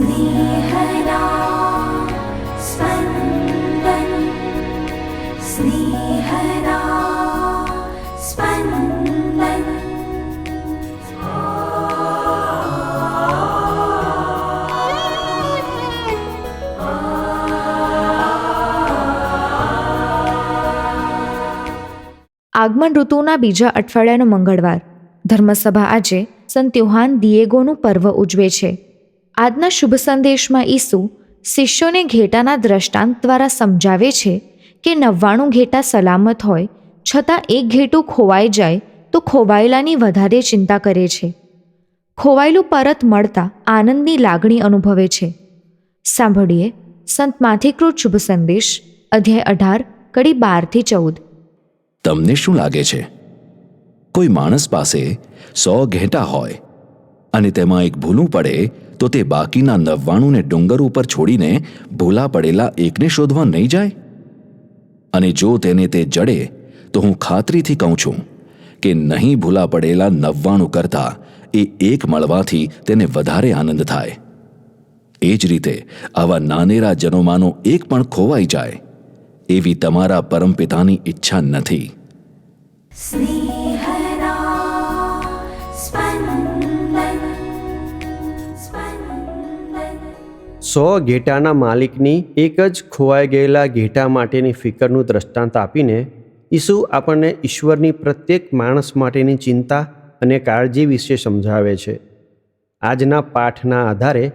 स्नेहदा स्पन्दन् स्नेहदा स्पन्दन् આગમન ઋતુના બીજા અઠવાડિયાનો મંગળવાર ધર્મસભા આજે સંત યુહાન દિયેગોનું પર્વ ઉજવે છે આજના શુભ સંદેશમાં ઈસુ શિષ્યોને ઘેટાના દ્રષ્ટાંત દ્વારા સમજાવે છે કે નવ્વાણું ઘેટા સલામત હોય, છતાં એક ઘેટું ખોવાઈ જાય તો ખોવાયેલાની વધારે ચિંતા કરે છે. ખોવાયેલું પરત મળતા આનંદની લાગણી અનુભવે છે. સાંભળીએ સંત માથિકૃત શુભ સંદેશ, અધ્યાય અઢાર, કડી બારથી ચૌદ. તમને શું લાગે છે? કોઈ માણસ પાસે સો ઘેટા હોય અને તેમાં એક ભૂલું પડે તો તે બાકીના નવ્વાણુંને ડુંગર ઉપર છોડીને ભૂલા પડેલા એકને શોધવા નહીં જાય? અને જો તેને તે જડે, તો હું ખાતરીથી કહું છું કે નહીં ભૂલા પડેલા નવ્વાણું કરતા એ એક મળવાથી તેને વધારે આનંદ થાય. એ જ રીતે આવા નાનેરા જનોમાંનો એક પણ ખોવાઈ જાય, એવી તમારા પરમપિતાની ઈચ્છા નથી. સો ઘેટાના માલિકની એક જ ખોવાઈ ગયેલા ઘેટા માટેની ફિકરનું દ્રષ્ટાંત આપીને ઈસુ આપણને ઈશ્વરની પ્રત્યેક માણસ માટેની ચિંતા અને કાળજી વિશે સમજાવે છે. આજના પાઠના આધારે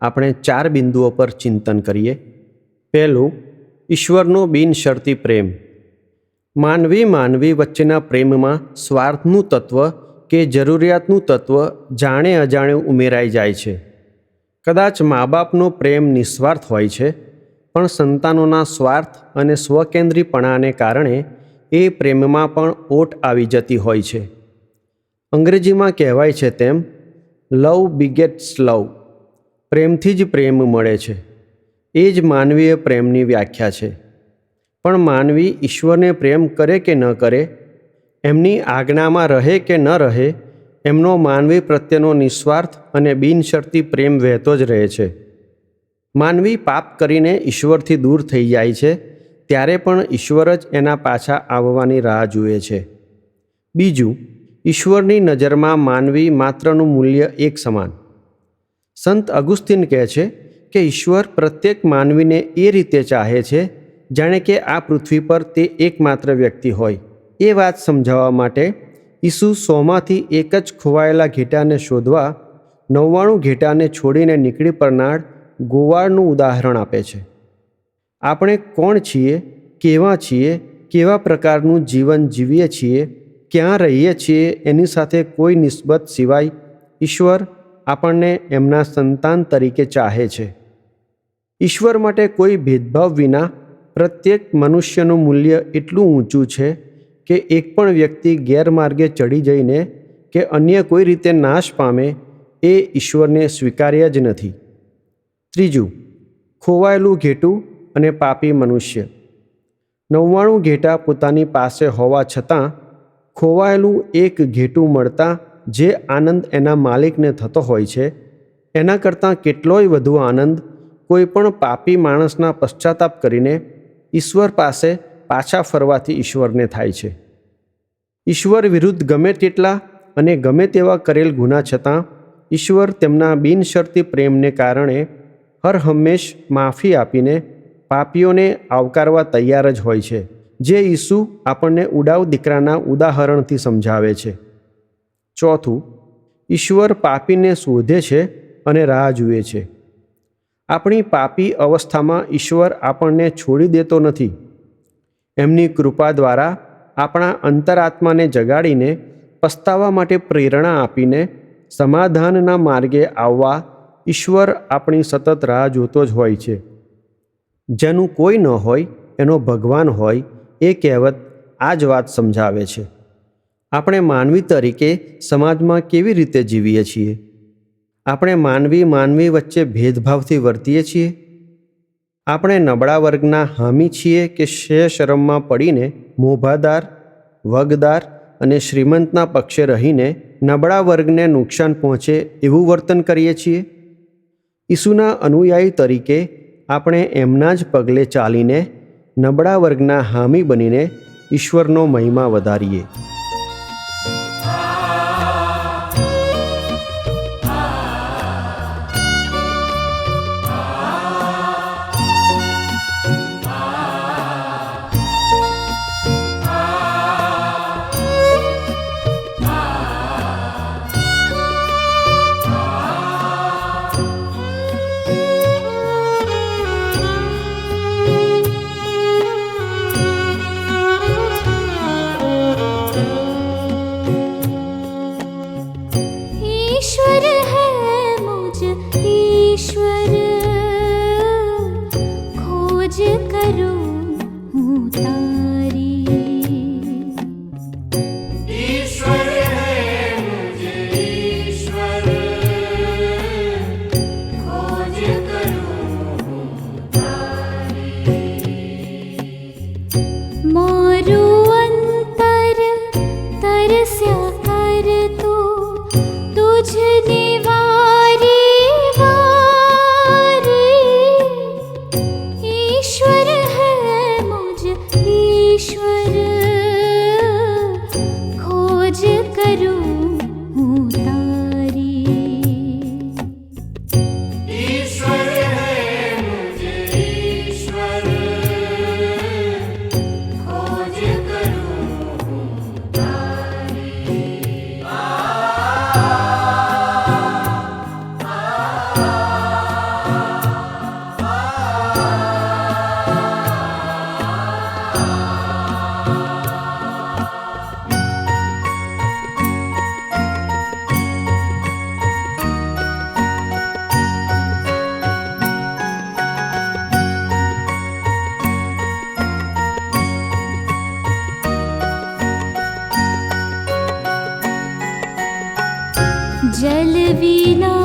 આપણે ચાર બિંદુઓ પર ચિંતન કરીએ. પહેલું, ઈશ્વરનો બિનશરતી પ્રેમ. માનવી માનવી વચ્ચેના પ્રેમમાં સ્વાર્થનું તત્વ કે જરૂરિયાતનું તત્વ જાણે અજાણે ઉમેરાઈ જાય છે. કદાચ મા બાપનો પ્રેમ નિસ્વાર્થ હોય છે, પણ સંતાનોના સ્વાર્થ અને સ્વકેન્દ્રીપણાને કારણે એ પ્રેમમાં પણ ઓટ આવી જતી હોય છે. અંગ્રેજીમાં કહેવાય છે તેમ, લવ બિગેટ્સ લવ. પ્રેમથી જ પ્રેમ મળે છે. એ જ માનવીય પ્રેમની વ્યાખ્યા છે. પણ માનવી ઈશ્વરને પ્રેમ કરે કે ન કરે, એમની આજ્ઞામાં રહે કે ન રહે એમનો માનવી પ્રત્યેનો નિસ્વાર્થ અને બિનશરતી પ્રેમ વહેતો જ રહે છે. માનવી પાપ કરીને ઈશ્વરથી દૂર થઈ જાય છે, ત્યારે પણ ઈશ્વર જ એના પાછા આવવાની રાહ જુએ છે. બીજું, ઈશ્વરની નજરમાં માનવી માત્રનું મૂલ્ય એક સમાન. સંત અગુસ્તીન કહે છે કે ઈશ્વર પ્રત્યેક માનવીને એ રીતે ચાહે છે, જાણે કે આ પૃથ્વી પર તે એકમાત્ર વ્યક્તિ હોય. એ વાત સમજાવવા માટે ઈસુ સોમાંથી એક જ ખોવાયેલા ઘેટાને શોધવા નવ્વાણું ઘેટાને છોડીને નીકળી પડનાર ગોવાળનું ઉદાહરણ આપે છે. આપણે કોણ છીએ, કેવા છીએ, કેવા પ્રકારનું જીવન જીવીએ છીએ, ક્યાં રહીએ છીએ એની સાથે કોઈ નિસ્બત સિવાય ઈશ્વર આપણને એમના સંતાન તરીકે ચાહે છે. ઈશ્વર માટે કોઈ ભેદભાવ વિના પ્રત્યેક મનુષ્યનું મૂલ્ય એટલું ઊંચું છે કે એક પણ વ્યક્તિ ગેરમાર્ગે ચડી જઈને કે અન્ય કોઈ રીતે નાશ પામે એ ઈશ્વરને સ્વીકાર્ય જ નથી. ત્રીજું, ખોવાયેલું ઘેટું અને પાપી મનુષ્ય. નવ્વાણું ઘેટા પોતાની પાસે હોવા છતાં ખોવાયેલું એક ઘેટું મળતા જે આનંદ એના માલિકને થતો હોય છે, એના કરતાં કેટલોય વધુ આનંદ કોઈ પણ પાપી માણસના પશ્ચાતાપ કરીને ઈશ્વર પાસે પાછા ફરવાથી ઈશ્વરને થાય છે. ઈશ્વર વિરુદ્ધ ગમે તેટલા અને ગમે તેવા કરેલ ગુના છતાં, ઈશ્વર તેમના બિનશરતી પ્રેમને કારણે હર હંમેશ માફી આપીને પાપીઓને આવકારવા તૈયાર જ હોય છે, જે ઈસુ આપણને ઉડાવ દીકરાના ઉદાહરણથી સમજાવે છે. ચોથું, ઈશ્વર પાપીને શોધે છે અને રાહ જુએ છે. આપણી પાપી અવસ્થામાં ઈશ્વર આપણને છોડી દેતો નથી. એમની કૃપા દ્વારા આપણા અંતરાત્માને જગાડીને, પસ્તાવા માટે પ્રેરણા આપીને, સમાધાનના માર્ગે આવવા ઈશ્વર આપણી સતત રાહ જોતો જ હોય છે. જેનું કોઈ ન હોય, એનો ભગવાન હોય, એ કહેવત આ જ વાત સમજાવે છે. આપણે માનવી તરીકે સમાજમાં કેવી રીતે જીવીએ છીએ? આપણે માનવી માનવી વચ્ચે ભેદભાવથી વર્તીએ છીએ? આપણે નબળા વર્ગના હામી છીએ કે શે શરમમાં પડીને મોભાદાર, વગદાર અને શ્રીમંતના પક્ષે રહીને નબળા વર્ગને નુકસાન પહોંચે એવું વર્તન કરીએ છીએ? ઈસુના અનુયાયી તરીકે આપણે એમના જ પગલે ચાલીને નબળા વર્ગના હામી બનીને ઈશ્વરનો મહિમા વધારીએ. विना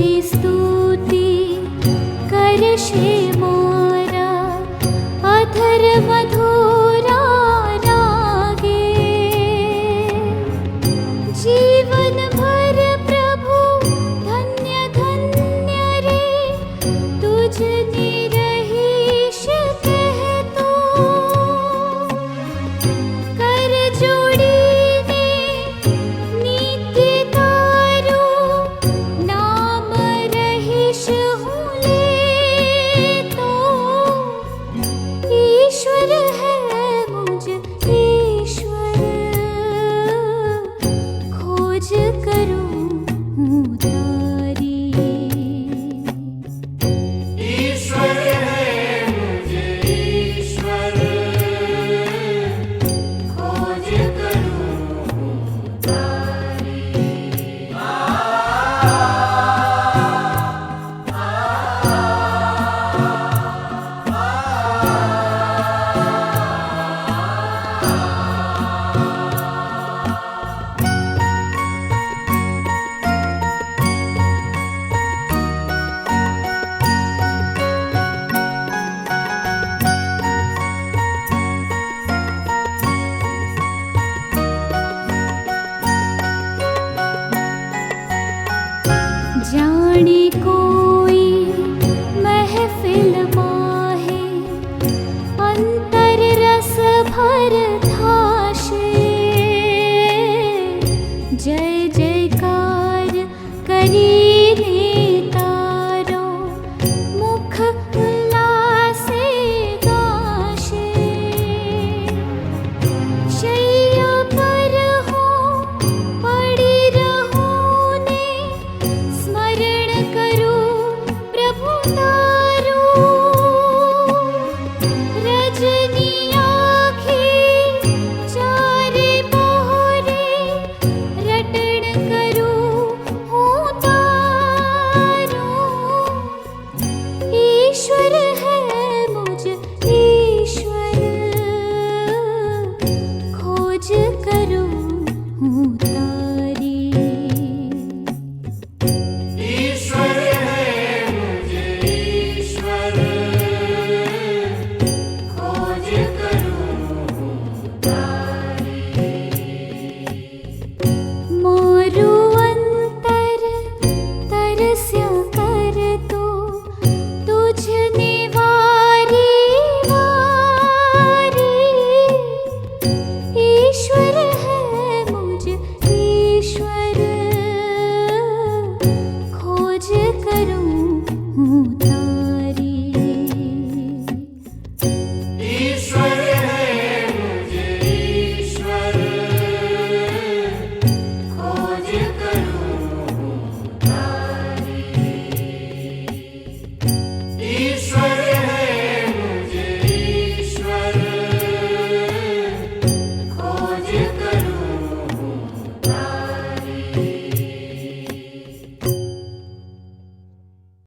स्तुति स्लि